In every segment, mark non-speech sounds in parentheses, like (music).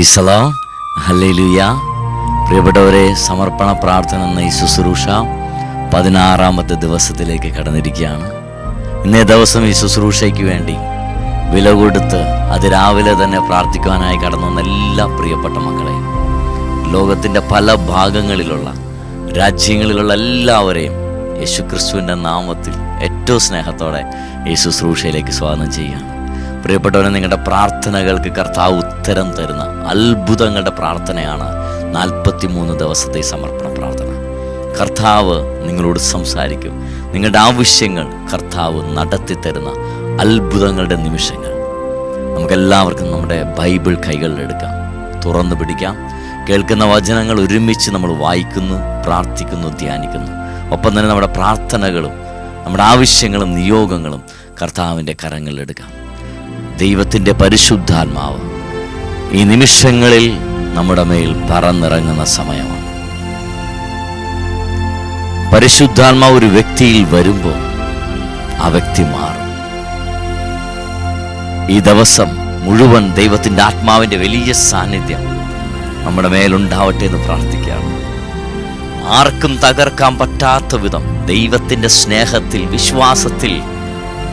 പ്രൈസലോ hallelujah പ്രിയപ്പെട്ടവരെ സമർപ്പണ പ്രാർത്ഥന എന്ന ഈ ശുശ്രൂഷ പതിനാറാമത്തെ ദിവസത്തിലേക്ക് കടന്നിരിക്കുകയാണ്. ഇന്നേ ദിവസം ഈ ശുശ്രൂഷയ്ക്ക് വേണ്ടി വില കൊടുത്ത് അതിരാവിലെ തന്നെ പ്രാർത്ഥിക്കുവാനായി കടന്നു വന്ന എല്ലാ പ്രിയപ്പെട്ട മക്കളെ ലോകത്തിന്റെ പല ഭാഗങ്ങളിലുള്ള രാജ്യങ്ങളിലുള്ള എല്ലാവരെയും യേശുക്രിസ്തുവിന്റെ നാമത്തിൽ ഏറ്റവും സ്നേഹത്തോടെ ഈ ശുശ്രൂഷയിലേക്ക് സ്വാഗതം ചെയ്യുകയാണ്. പ്രിയപ്പെട്ടവരെ നിങ്ങളുടെ പ്രാർത്ഥനകൾക്ക് കർത്താവ് ഉത്തരം തരുന്ന അത്ഭുതങ്ങളുടെ പ്രാർത്ഥനയാണ് നാൽപ്പത്തി മൂന്ന് ദിവസത്തെ സമർപ്പണ പ്രാർത്ഥന. കർത്താവ് നിങ്ങളോട് സംസാരിക്കും. നിങ്ങളുടെ ആവശ്യങ്ങൾ കർത്താവ് നടത്തി തരുന്ന അത്ഭുതങ്ങളുടെ നിമിഷങ്ങൾ. നമുക്കെല്ലാവർക്കും നമ്മുടെ ബൈബിൾ കൈകളിലെടുക്കാം തുറന്നു പിടിക്കാം. കേൾക്കുന്ന വചനങ്ങൾ ഒരുമിച്ച് നമ്മൾ വായിക്കുന്നു പ്രാർത്ഥിക്കുന്നു ധ്യാനിക്കുന്നു. ഒപ്പം തന്നെ നമ്മുടെ പ്രാർത്ഥനകളും നമ്മുടെ ആവശ്യങ്ങളും നിയോഗങ്ങളും കർത്താവിന്റെ കരങ്ങളിലെടുക്കാം ദൈവത്തിന്റെ പരിശുദ്ധാത്മാവ് ഈ നിമിഷങ്ങളിൽ നമ്മുടെ മേൽ പറന്നിറങ്ങുന്ന സമയമാണ്. പരിശുദ്ധാത്മാവ് ഒരു വ്യക്തിയിൽ വരുമ്പോൾ ആ വ്യക്തി മാറും. ഈ ദിവസം മുഴുവൻ ദൈവത്തിന്റെ ആത്മാവിന്റെ വലിയ സാന്നിധ്യം നമ്മുടെ മേലുണ്ടാവട്ടെ എന്ന് പ്രാർത്ഥിക്കുകയാണ്. ആർക്കും തകർക്കാൻ പറ്റാത്ത വിധം ദൈവത്തിന്റെ സ്നേഹത്തിൽ വിശ്വാസത്തിൽ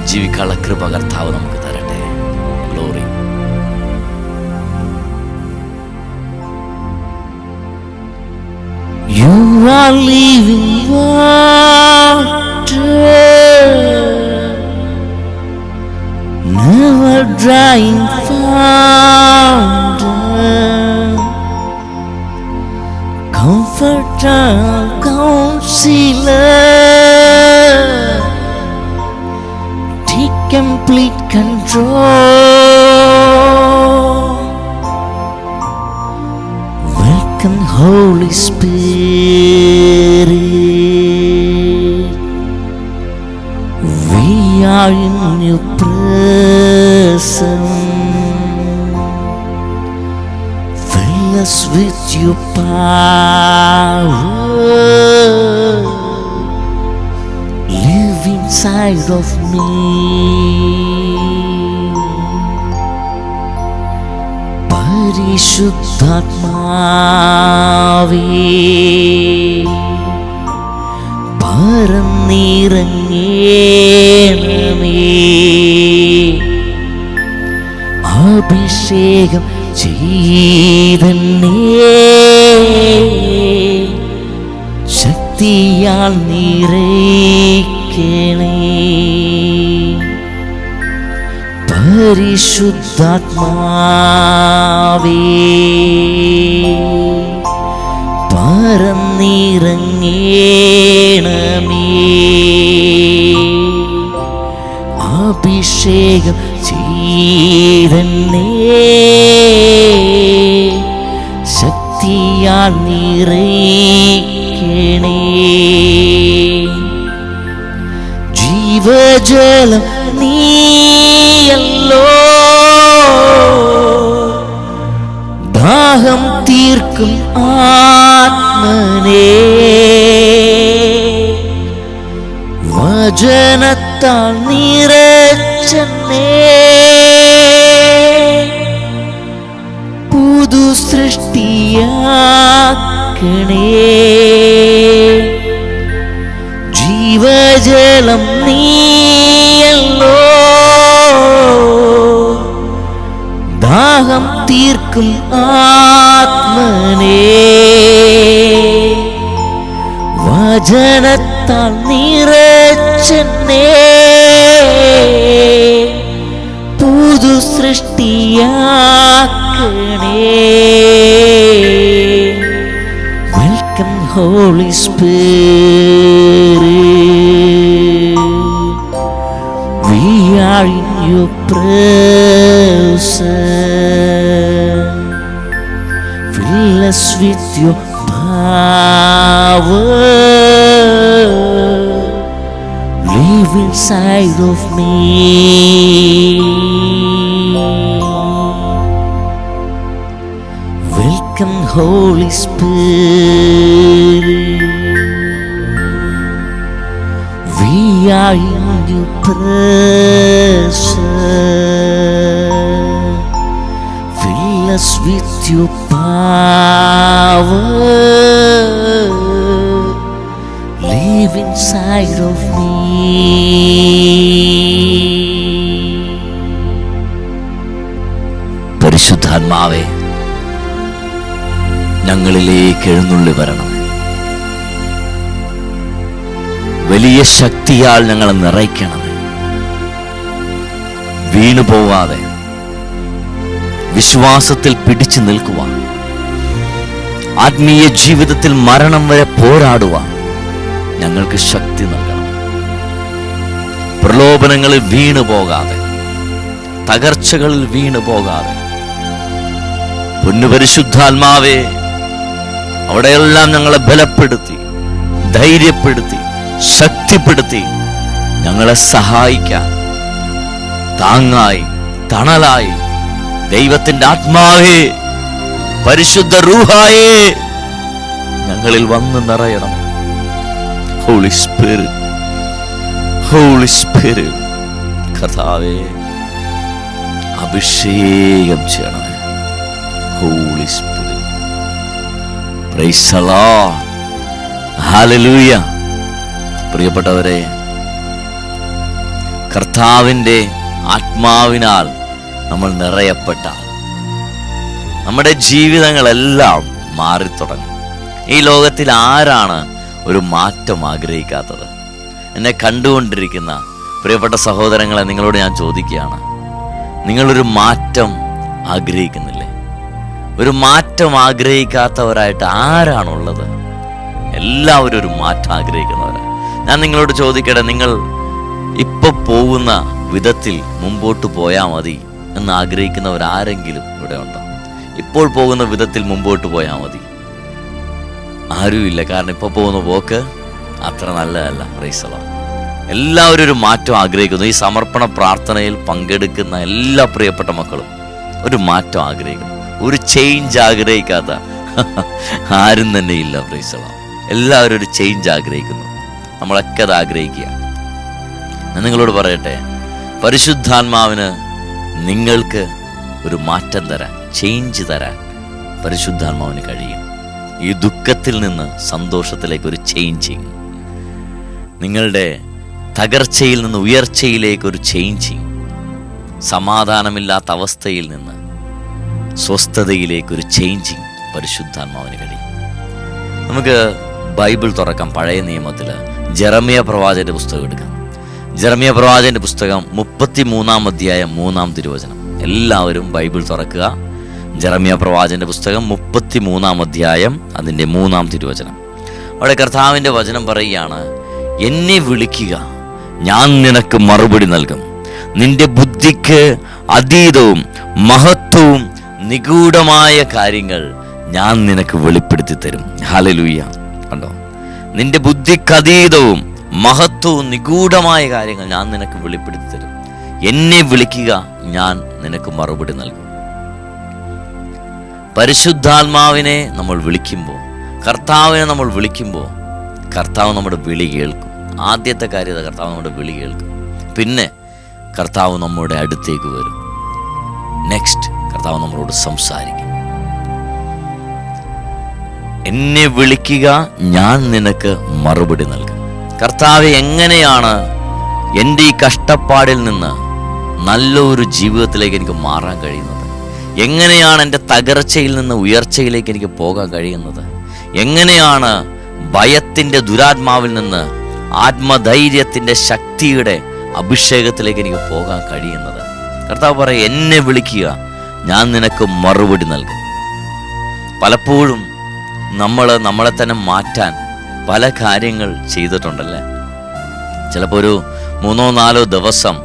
ജീവിക്കാനുള്ള കൃപ കർത്താവ് നമുക്ക് You are living water, never drying fountain, comforter, counselor, take complete control. power. Live inside of me. പരിശുദ്ധാത്മാവേ പറന്നിറങ്ങേണമേ അഭിഷേകം ചെയ്തന്നേ. ശക്തിയാൽ നിറയ്ക്കണേ. പരിശുദ്ധാത്മാവേ പറന്നിറങ്ങേണമേ. അഭിഷേകം ചെയ്തന്നേ ശക്തിയാൽ നിറയ്ക്കണേ ജീവജലം നീയല്ലോ ദാഹം തീർക്കും ആത്മനേ വചനത്താൽ നിറച്ചെന്നേ സൃഷ്ടിയാക്കണേ ജീവജലം നീയല്ലോ. ദാഹം തീർക്കും ആത്മനേ. വചനത്താൽ നിറച്ചെന്നേ. പുതു സൃഷ്ടിയാക്കണേ. Come, Holy Spirit, we are in your presence. Fill us with your power. Live inside of me. Welcome, Holy Spirit. We are in your presence. Fill us with your power. Live inside of me. പരിശുദ്ധാത്മാവേ ഞങ്ങളിലേക്ക് എഴുന്നള്ളി വരണം. വലിയ ശക്തിയാൽ ഞങ്ങളെ നിറയ്ക്കണം. വീണു പോവാതെ വിശ്വാസത്തിൽ പിടിച്ചു നിൽക്കുവാൻ ആത്മീയ ജീവിതത്തിൽ മരണം വരെ പോരാടുവാൻ ഞങ്ങൾക്ക് ശക്തി നൽകണം. പ്രലോഭനങ്ങളിൽ വീണു പോകാതെ തകർച്ചകളിൽ വീണു പോകാതെ പൊന്നുപരിശുദ്ധാത്മാവേ അവിടെയെല്ലാം ഞങ്ങളെ ബലപ്പെടുത്തി ധൈര്യപ്പെടുത്തി ശക്തിപ്പെടുത്തി ഞങ്ങളെ സഹായിക്കാൻ താങ്ങായി തണലായി ദൈവത്തിന്റെ ആത്മാവേ പരിശുദ്ധ റൂഹായേ ഞങ്ങളിൽ വന്ന് നിറയണം. ഹോളി സ്പിരിറ്റ് ഹോളി സ്പിരിറ്റ് കഥാവേ അഭിഷേകം ചെയ്യണമേ. ഹോളി സ്പിരിറ്റ് പ്രിയപ്പെട്ടവരെ കർത്താവിന്റെ ആത്മാവിനാൽ നമ്മൾ നിറയപ്പെട്ട നമ്മുടെ ജീവിതങ്ങളെല്ലാം മാറിത്തുടങ്ങും. ഈ ലോകത്തിൽ ആരാണ് ഒരു മാറ്റം ആഗ്രഹിക്കാത്തത്? എന്നെ കണ്ടുകൊണ്ടിരിക്കുന്ന പ്രിയപ്പെട്ട സഹോദരങ്ങളെ നിങ്ങളോട് ഞാൻ ചോദിക്കുകയാണ്. നിങ്ങളൊരു മാറ്റം ആഗ്രഹിക്കുന്നില്ലേ? ഒരു മാറ്റം ആഗ്രഹിക്കാത്തവരായിട്ട് ആരാണുള്ളത്? എല്ലാവരും ഒരു മാറ്റം ആഗ്രഹിക്കുന്നവരാണ് ഞാൻ നിങ്ങളോട് ചോദിക്കട്ടെ നിങ്ങൾ ഇപ്പൊ പോകുന്ന വിധത്തിൽ മുമ്പോട്ട് പോയാൽ മതി എന്ന് ആഗ്രഹിക്കുന്നവർ ആരെങ്കിലും ഇവിടെ ഉണ്ടോ? ഇപ്പോൾ പോകുന്ന വിധത്തിൽ മുമ്പോട്ട് പോയാൽ മതി. ആരുമില്ല കാരണം ഇപ്പോൾ പോകുന്ന പോക്ക് അത്ര നല്ലതല്ല. റൈസളോ എല്ലാവരും ഒരു മാറ്റം ആഗ്രഹിക്കുന്നു. ഈ സമർപ്പണ പ്രാർത്ഥനയിൽ പങ്കെടുക്കുന്ന എല്ലാ പ്രിയപ്പെട്ട മക്കളും ഒരു മാറ്റം ആഗ്രഹിക്കുന്നു. ഒരു ചേഞ്ച് ആഗ്രഹിക്കാത്ത. ആരും തന്നെ ഇല്ല പ്രൈസളം എല്ലാവരും ഒരു ചേഞ്ച് ആഗ്രഹിക്കുന്നു. നമ്മളൊക്കെ അത് ആഗ്രഹിക്കുക. ഞാൻ നിങ്ങളോട് പറയട്ടെ പരിശുദ്ധാത്മാവിന് നിങ്ങൾക്ക് ഒരു മാറ്റം തരാൻ ചേഞ്ച് തരാൻ പരിശുദ്ധാത്മാവിന് കഴിയും. ഈ ദുഃഖത്തിൽ നിന്ന് സന്തോഷത്തിലേക്ക് ഒരു ചേഞ്ചിങ് നിങ്ങളുടെ തകർച്ചയിൽ നിന്ന് ഉയർച്ചയിലേക്ക് ഒരു ചേഞ്ചിങ് സമാധാനമില്ലാത്ത അവസ്ഥയിൽ നിന്ന് സ്വസ്ഥതയിലേക്ക് ഒരു ചേഞ്ചിങ് പരിശുദ്ധാത്മാവിന് കഴിയും. നമുക്ക് ബൈബിൾ തുറക്കാം പഴയ നിയമത്തിൽ ജെറമിയ പ്രവാചകന്റെ പുസ്തകം എടുക്കാം. ജെറമിയ പ്രവാചകന്റെ പുസ്തകം മുപ്പത്തി മൂന്നാം അധ്യായം മൂന്നാം തിരുവചനം. എല്ലാവരും ബൈബിൾ തുറക്കുക. ജെറമിയ പ്രവാചകന്റെ പുസ്തകം മുപ്പത്തി മൂന്നാം അധ്യായം അതിന്റെ മൂന്നാം തിരുവചനം. അവിടെ കർത്താവിന്റെ വചനം പറയുകയാണ് എന്നെ വിളിക്കുക ഞാൻ നിനക്ക് മറുപടി നൽകും. നിന്റെ ബുദ്ധിക്ക് അതീതവും മഹത്വവും നിഗൂഢമായ കാര്യങ്ങൾ ഞാൻ നിനക്ക് വെളിപ്പെടുത്തി തരും. ഹലലൂയ കണ്ടോ? നിന്റെ ബുദ്ധിക്കതീതവും മഹത്വവും നിഗൂഢമായ കാര്യങ്ങൾ ഞാൻ നിനക്ക് വെളിപ്പെടുത്തി തരും. എന്നെ വിളിക്കുക ഞാൻ നിനക്ക് മറുപടി നൽകും. പരിശുദ്ധാത്മാവിനെ നമ്മൾ വിളിക്കുമ്പോൾ കർത്താവിനെ നമ്മൾ വിളിക്കുമ്പോൾ കർത്താവ് നമ്മുടെ വിളി കേൾക്കും. ആദ്യത്തെ കാര്യത കർത്താവ് നമ്മുടെ വിളി കേൾക്കും. പിന്നെ കർത്താവ് നമ്മുടെ അടുത്തേക്ക് വരും. നെക്സ്റ്റ് കർത്താവ് നമ്മളോട് സംസാരിക്കും. എന്നെ വിളിക്കുക ഞാൻ നിനക്ക് മറുപടി നൽകും. കർത്താവ് എങ്ങനെയാണ് എന്റെ ഈ കഷ്ടപ്പാടിൽ നിന്ന് നല്ലൊരു ജീവിതത്തിലേക്ക് എനിക്ക് മാറാൻ കഴിയുന്നത്? എങ്ങനെയാണ് എന്റെ തകർച്ചയിൽ നിന്ന് ഉയർച്ചയിലേക്ക് എനിക്ക് പോകാൻ കഴിയുന്നത്? എങ്ങനെയാണ് ഭയത്തിന്റെ ദുരാത്മാവിൽ നിന്ന് ആത്മധൈര്യത്തിന്റെ ശക്തിയുടെ അഭിഷേകത്തിലേക്ക് എനിക്ക് പോകാൻ കഴിയുന്നത്? കർത്താവ് പറയും എന്നെ വിളിക്കുക ഞാൻ നിനക്ക് മറുപടി നൽകും. പലപ്പോഴും നമ്മൾ നമ്മളെ തന്നെ മാറ്റാൻ പല കാര്യങ്ങൾ ചെയ്തിട്ടുണ്ടല്ലേ? ചിലപ്പോൾ ഒരു മൂന്നോ നാലോ ദിവസം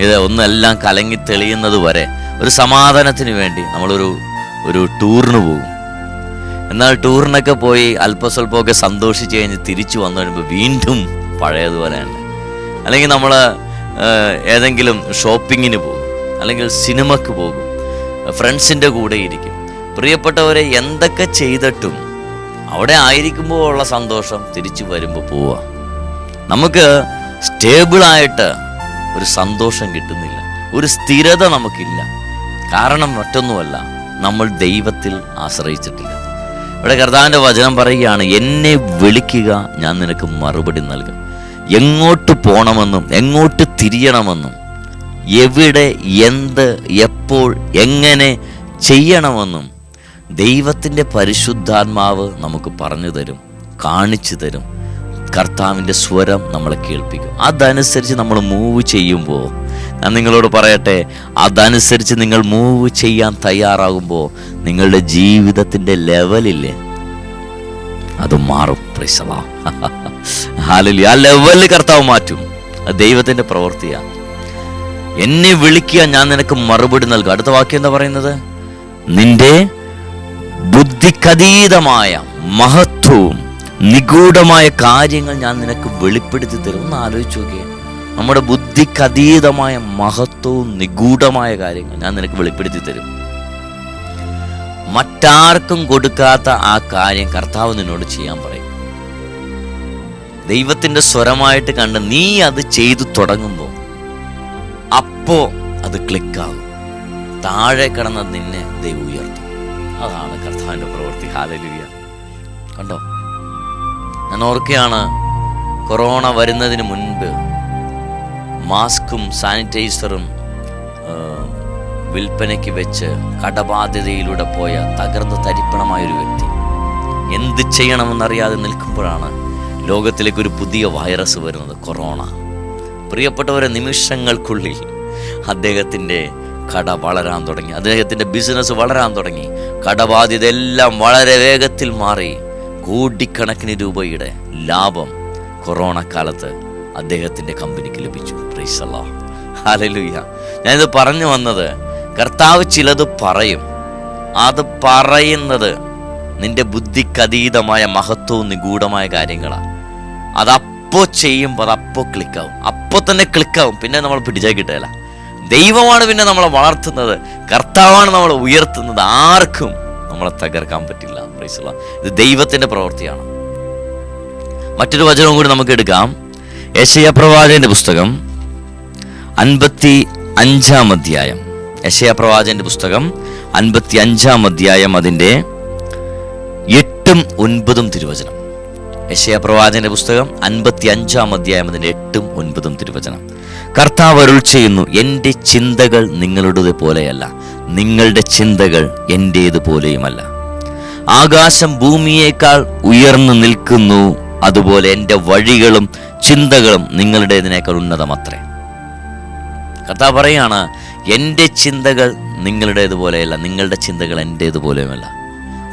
ഇത് ഒന്നെല്ലാം കലങ്ങി തെളിയുന്നത് വരെ ഒരു സമാധാനത്തിന് വേണ്ടി നമ്മളൊരു ഒരു ടൂറിന് പോകും. എന്നാൽ ടൂറിനൊക്കെ പോയി അല്പസ്വല്പമൊക്കെ സന്തോഷിച്ച് കഴിഞ്ഞ് തിരിച്ചു വന്നു കഴിയുമ്പോൾ വീണ്ടും പഴയതുപോലെ തന്നെ അല്ലെങ്കിൽ നമ്മൾ ഏതെങ്കിലും ഷോപ്പിങ്ങിന് പോകും. അല്ലെങ്കിൽ സിനിമക്ക് പോകും. ഫ്രണ്ട്സിന്റെ കൂടെ ഇരിക്കും. പ്രിയപ്പെട്ടവരെ എന്തൊക്കെ ചെയ്തിട്ടും അവിടെ ആയിരിക്കുമ്പോൾ ഉള്ള സന്തോഷം തിരിച്ചു വരുമ്പോൾ പോവുക നമുക്ക് സ്റ്റേബിളായിട്ട് ഒരു സന്തോഷം കിട്ടുന്നില്ല. ഒരു സ്ഥിരത നമുക്കില്ല. കാരണം മറ്റൊന്നുമല്ല നമ്മൾ ദൈവത്തിൽ ആശ്രയിച്ചിട്ടില്ല. ഇവിടെ കർത്താവിന്റെ വചനം പറയുകയാണ് എന്നെ വിളിക്കുക ഞാൻ നിനക്ക് മറുപടി നൽകും. എങ്ങോട്ട് പോകണമെന്നും എങ്ങോട്ട് തിരിയണമെന്നും എവിടെ എന്ത് എപ്പോൾ എങ്ങനെ ചെയ്യണമെന്നും ദൈവത്തിന്റെ പരിശുദ്ധാത്മാവ് നമുക്ക് പറഞ്ഞു തരും കാണിച്ചു തരും. കർത്താവിന്റെ സ്വരം നമ്മളെ കേൾപ്പിക്കും. അതനുസരിച്ച് നമ്മൾ മൂവ് ചെയ്യുമ്പോൾ ഞാൻ നിങ്ങളോട് പറയട്ടെ അതനുസരിച്ച് നിങ്ങൾ മൂവ് ചെയ്യാൻ തയ്യാറാകുമ്പോൾ നിങ്ങളുടെ ജീവിതത്തിന്റെ ലെവലില്ലേ അത് മാറും. പ്രിസവാ (laughs) ആ ലെവലിൽ കർത്താവ് മാറ്റും. ദൈവത്തിന്റെ പ്രവൃത്തിയാണ്. എന്നെ വിളിക്കുക ഞാൻ നിനക്ക് മറുപടി നൽകും. അടുത്ത വാക്യം എന്താ പറയുന്നത്? നിന്റെ ബുദ്ധിക്കതീതമായ മഹത്വവും നിഗൂഢമായ കാര്യങ്ങൾ ഞാൻ നിനക്ക് വെളിപ്പെടുത്തി തരും. ഒന്ന് ആലോചിച്ച് നോക്കിയേ. നമ്മുടെ ബുദ്ധിക്കതീതമായ മഹത്വവും നിഗൂഢമായ കാര്യങ്ങൾ ഞാൻ നിനക്ക് വെളിപ്പെടുത്തി തരും. മറ്റാർക്കും കൊടുക്കാത്ത ആ കാര്യം കർത്താവ് നിന്നോട് ചെയ്യാൻ പറയും. ദൈവത്തിന്റെ സ്വരമായിട്ട് കണ്ട് നീ അത് ചെയ്തു തുടങ്ങുമ്പോൾ അപ്പോ അത് ക്ലിക്കാകും. താഴെ കിടന്ന നിന്നെ ദൈവം ഉയർത്തും. അതാണ് കർത്താവിന്റെ പ്രവൃത്തി. ഹാലലുയ കണ്ടോ? ഞാൻ ഓർക്കുകയാണ് കൊറോണ വരുന്നതിന് മുൻപ് മാസ്കും സാനിറ്റൈസറും വിൽപ്പനയ്ക്ക് വെച്ച് കടബാധ്യതയിലൂടെ പോയ തകർന്ന് തരിപ്പണമായൊരു വ്യക്തി. എന്ത് ചെയ്യണമെന്നറിയാതെ നിൽക്കുമ്പോഴാണ് ലോകത്തിലേക്ക് ഒരു പുതിയ വൈറസ് വരുന്നത് കൊറോണ. പ്രിയപ്പെട്ടവരെ നിമിഷങ്ങൾക്കുള്ളിൽ അദ്ദേഹത്തിന്റെ കട വളരാൻ തുടങ്ങി. അദ്ദേഹത്തിന്റെ ബിസിനസ് വളരാൻ തുടങ്ങി. കടബാധ്യത എല്ലാം വളരെ വേഗത്തിൽ മാറി. കോടിക്കണക്കിന് രൂപയുടെ ലാഭം കൊറോണ കാലത്ത് അദ്ദേഹത്തിന്റെ കമ്പനിക്ക് ലഭിച്ചു. പ്രൈസല്ലാ ഹാലലുയ്യ ഞാനിത് പറഞ്ഞു വന്നത് കർത്താവ് ചിലത് പറയും. അത് പറയുന്നത് നിന്റെ ബുദ്ധിക്കതീതമായ മഹത്വവും നിഗൂഢമായ കാര്യങ്ങളാണ് അതപ്പോ ചെയ്യുമ്പോൾ അപ്പോ ക്ലിക്കാവും. അപ്പോൾ തന്നെ ക്ലിക്കാവും. പിന്നെ നമ്മൾ പിടിച്ചാൽ കിട്ടുകയില്ല. ദൈവമാണ് പിന്നെ നമ്മളെ വളർത്തുന്നത്. കർത്താവാണ് നമ്മളെ ഉയർത്തുന്നത്. ആർക്കും നമ്മളെ തകർക്കാൻ പറ്റില്ല. പ്രൈസുള്ള ഇത് ദൈവത്തിന്റെ പ്രവൃത്തിയാണ്. മറ്റൊരു വചനവും കൂടി നമുക്ക് എടുക്കാം. യശയ പ്രവാചകന്റെ പുസ്തകം അൻപത്തി അഞ്ചാം അധ്യായം. യശയ പ്രവാചകന്റെ പുസ്തകം അൻപത്തി അഞ്ചാം അധ്യായം അതിന്റെ എട്ടും ഒൻപതും തിരുവചനം. യശയ പ്രവാചകന്റെ പുസ്തകം അൻപത്തി അഞ്ചാം അധ്യായം അതിന്റെ എട്ടും ഒൻപതും തിരുവചനം. കർത്താവ് അരുൾ ചെയ്യുന്നു എന്റെ ചിന്തകൾ നിങ്ങളുടേത് പോലെയല്ല. നിങ്ങളുടെ ചിന്തകൾ എന്റേത് പോലെയുമല്ല. ആകാശം ഭൂമിയേക്കാൾ ഉയർന്നു നിൽക്കുന്നു അതുപോലെ എന്റെ വഴികളും ചിന്തകളും നിങ്ങളുടേതിനേക്കാൾ ഉന്നതമത്രേ. കർത്താവ് പറയാണ് എന്റെ ചിന്തകൾ നിങ്ങളുടേതുപോലെയല്ല നിങ്ങളുടെ ചിന്തകൾ എന്റേതുപോലെയുമല്ല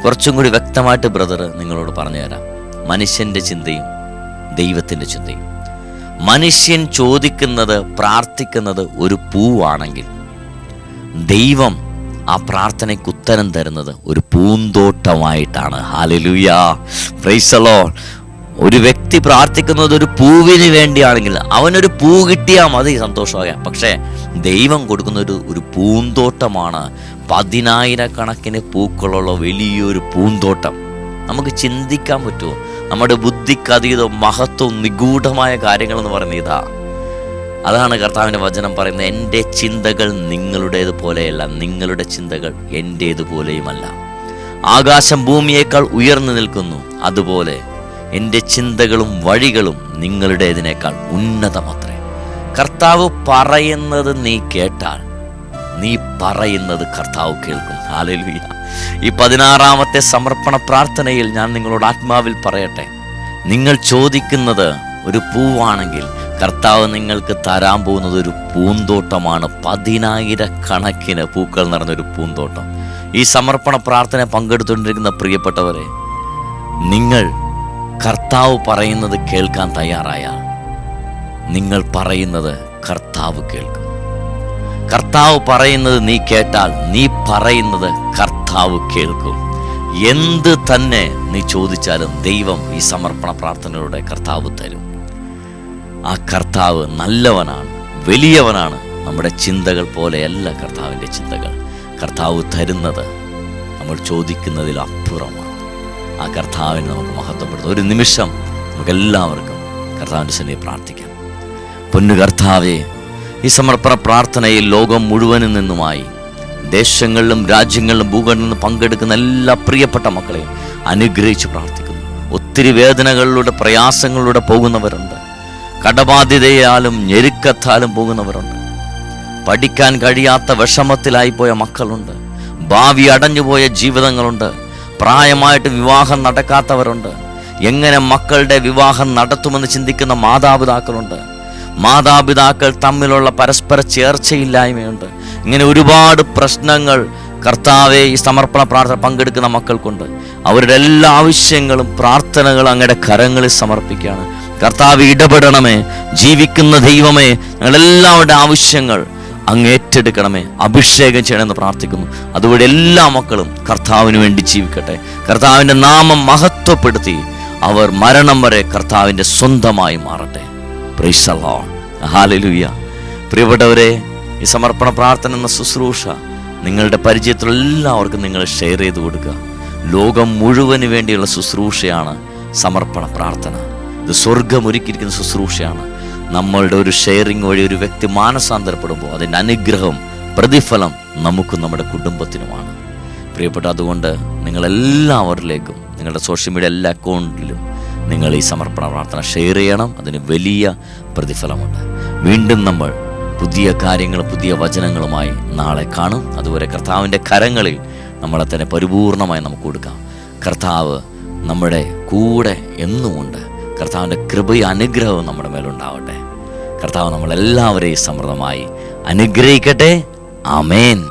കുറച്ചും കൂടി വ്യക്തമായിട്ട് ബ്രദർ നിങ്ങളോട് പറഞ്ഞു തരാം മനുഷ്യന്റെ ചിന്തയും ദൈവത്തിന്റെ ചിന്തയും. മനുഷ്യൻ ചോദിക്കുന്നത് പ്രാർത്ഥിക്കുന്നത് ഒരു പൂവാണെങ്കിൽ ദൈവം ആ പ്രാർത്ഥനയ്ക്ക് ഉത്തരം തരുന്നത് ഒരു പൂന്തോട്ടമായിട്ടാണ്. ഹാലലുയാ പ്രൈസലോ ഒരു വ്യക്തി പ്രാർത്ഥിക്കുന്നത് ഒരു പൂവിന് വേണ്ടിയാണെങ്കിൽ അവനൊരു പൂ കിട്ടിയാൽ മതി സന്തോഷമാകാം പക്ഷേ ദൈവം കൊടുക്കുന്ന ഒരു ഒരു പൂന്തോട്ടമാണ്. പതിനായിരക്കണക്കിന് പൂക്കളുള്ള വലിയൊരു പൂന്തോട്ടം. നമുക്ക് ചിന്തിക്കാൻ പറ്റുമോ? നമ്മുടെ ബുദ്ധിക്കതീതവും മഹത്വവും നിഗൂഢമായ കാര്യങ്ങൾ എന്ന് പറയുന്നത് ഇതാ. അതാണ് കർത്താവിന്റെ വചനം പറയുന്നത്. എന്റെ ചിന്തകൾ നിങ്ങളുടേത് പോലെയല്ല നിങ്ങളുടെ ചിന്തകൾ എന്റേതുപോലെയുമല്ല ആകാശം ഭൂമിയേക്കാൾ ഉയർന്നു നിൽക്കുന്നു. അതുപോലെ എന്റെ ചിന്തകളും വഴികളും നിങ്ങളുടേതിനേക്കാൾ ഉന്നതമത്രേ. കർത്താവ് പറയുന്നത് നീ കേട്ടാൽ നീ പറയുന്നത് കർത്താവ് കേൾക്കും. ഹാലലുയ. ഈ പതിനാറാമത്തെ സമർപ്പണ പ്രാർത്ഥനയിൽ ഞാൻ നിങ്ങളോട് ആത്മാവിൽ പറയട്ടെ. നിങ്ങൾ ചോദിക്കുന്നത് ഒരു പൂവാണെങ്കിൽ കർത്താവ് നിങ്ങൾക്ക് തരാൻ പോകുന്നത് ഒരു പൂന്തോട്ടമാണ്. പതിനായിരക്കണക്കിന് പൂക്കൾ നിറഞ്ഞൊരു പൂന്തോട്ടം. ഈ സമർപ്പണ പ്രാർത്ഥന പങ്കെടുത്തുകൊണ്ടിരിക്കുന്ന പ്രിയപ്പെട്ടവരെ നിങ്ങൾ കർത്താവ് പറയുന്നത് കേൾക്കാൻ തയ്യാറായാൽ നിങ്ങൾ പറയുന്നത് കർത്താവ് കേൾക്കും. കർത്താവ് പറയുന്നത് നീ കേട്ടാൽ നീ പറയുന്നത് കർത്താവ് കേൾക്കും. എന്ത് തന്നെ നീ ചോദിച്ചാലും ദൈവം ഈ സമർപ്പണ പ്രാർത്ഥനയുടെ കർത്താവ് തരും. ആ കർത്താവ് നല്ലവനാണ് വലിയവനാണ്. നമ്മുടെ ചിന്തകൾ പോലെയല്ല കർത്താവിന്റെ ചിന്തകൾ. കർത്താവ് തരുന്നത് നമ്മൾ ചോദിക്കുന്നതിൽ അപ്പുറമാണ്. ആ കർത്താവിനെ നമുക്ക് മഹത്വപ്പെടുത്തും. ഒരു നിമിഷം നമുക്കെല്ലാവർക്കും കർത്താവിന്റെ സന്നിധി പ്രാർത്ഥിക്കാം. പൊന്നു കർത്താവേ ഈ സമർപ്പണ പ്രാർത്ഥനയിൽ ലോകം മുഴുവനിൽ നിന്നുമായി ദേശങ്ങളിലും രാജ്യങ്ങളിലും ഭൂഖണ്ഡിലും പങ്കെടുക്കുന്ന എല്ലാ പ്രിയപ്പെട്ട മക്കളെയും അനുഗ്രഹിച്ച് പ്രാർത്ഥിക്കുന്നു. ഒത്തിരി വേദനകളിലൂടെ പ്രയാസങ്ങളിലൂടെ പോകുന്നവരുണ്ട്. കടബാധ്യതയാലും ഞെരുക്കത്താലും പോകുന്നവരുണ്ട്. പഠിക്കാൻ കഴിയാത്ത വിഷമത്തിലായി പോയ മക്കളുണ്ട്. ഭാവി അടഞ്ഞുപോയ ജീവിതങ്ങളുണ്ട്. പ്രായമായിട്ട് വിവാഹം നടക്കാത്തവരുണ്ട്. എങ്ങനെ മക്കളുടെ വിവാഹം നടത്തുമെന്ന് ചിന്തിക്കുന്ന മാതാപിതാക്കളുണ്ട്. മാതാപിതാക്കൾ തമ്മിലുള്ള പരസ്പര ചേർച്ചയില്ലായ്മയുണ്ട്. ഇങ്ങനെ ഒരുപാട് പ്രശ്നങ്ങൾ കർത്താവെ ഈ സമർപ്പണ പ്രാർത്ഥന പങ്കെടുക്കുന്ന മക്കൾക്കുണ്ട്. അവരുടെ എല്ലാ ആവശ്യങ്ങളും പ്രാർത്ഥനകളും അങ്ങയുടെ കരങ്ങളിൽ സമർപ്പിക്കുകയാണ്. കർത്താവ് ഇടപെടണമേ ജീവിക്കുന്ന ദൈവമേ ഞങ്ങളെല്ലാവരുടെ ആവശ്യങ്ങൾ അങ്ങ് ഏറ്റെടുക്കണമേ അഭിഷേകം ചെയ്യണമെന്ന് പ്രാർത്ഥിക്കുന്നു. അതുവഴി എല്ലാ മക്കളും കർത്താവിന് വേണ്ടി ജീവിക്കട്ടെ. കർത്താവിന്റെ നാമം മഹത്വപ്പെടുത്തി അവർ മരണം വരെ കർത്താവിന്റെ സ്വന്തമായി മാറട്ടെ. ഹാലലുയ്യ പ്രിയപ്പെട്ടവരെ ഈ സമർപ്പണ പ്രാർത്ഥന എന്ന ശുശ്രൂഷ നിങ്ങളുടെ പരിചയത്തിലുള്ള എല്ലാവർക്കും നിങ്ങൾ ഷെയർ ചെയ്ത് കൊടുക്കുക. ലോകം മുഴുവൻ വേണ്ടിയുള്ള ശുശ്രൂഷയാണ് സമർപ്പണ പ്രാർത്ഥന. ഇത് സ്വർഗം ഒരുക്കിയിരിക്കുന്ന ശുശ്രൂഷയാണ്. നമ്മളുടെ ഒരു ഷെയറിംഗ് വഴി ഒരു വ്യക്തി മാനസാന്തരപ്പെടുമ്പോൾ അതിന്റെ അനുഗ്രഹം പ്രതിഫലം നമുക്കും നമ്മുടെ കുടുംബത്തിനുമാണ്. പ്രിയപ്പെട്ട അതുകൊണ്ട് നിങ്ങളെല്ലാവരിലേക്കും നിങ്ങളുടെ സോഷ്യൽ മീഡിയ എല്ലാ അക്കൗണ്ടിലും നിങ്ങൾ ഈ സമർപ്പണ പ്രാർത്ഥന ഷെയർ ചെയ്യണം. അതിന് വലിയ പ്രതിഫലമുണ്ട്. വീണ്ടും നമ്മൾ പുതിയ കാര്യങ്ങളും പുതിയ വചനങ്ങളുമായി നാളെ കാണും. അതുവരെ കർത്താവിന്റെ കരങ്ങളിൽ നമ്മളെ തന്നെ പരിപൂർണമായി നമുക്ക് കൊടുക്കാം. കർത്താവ് നമ്മുടെ കൂടെ എന്നുമുണ്ട്. കർത്താവിന്റെ കൃപയും അനുഗ്രഹവും നമ്മുടെ മേലുണ്ടാവട്ടെ. കർത്താവ് നമ്മളെല്ലാവരെയും സമൃദ്ധമായി അനുഗ്രഹിക്കട്ടെ. ആമേൻ.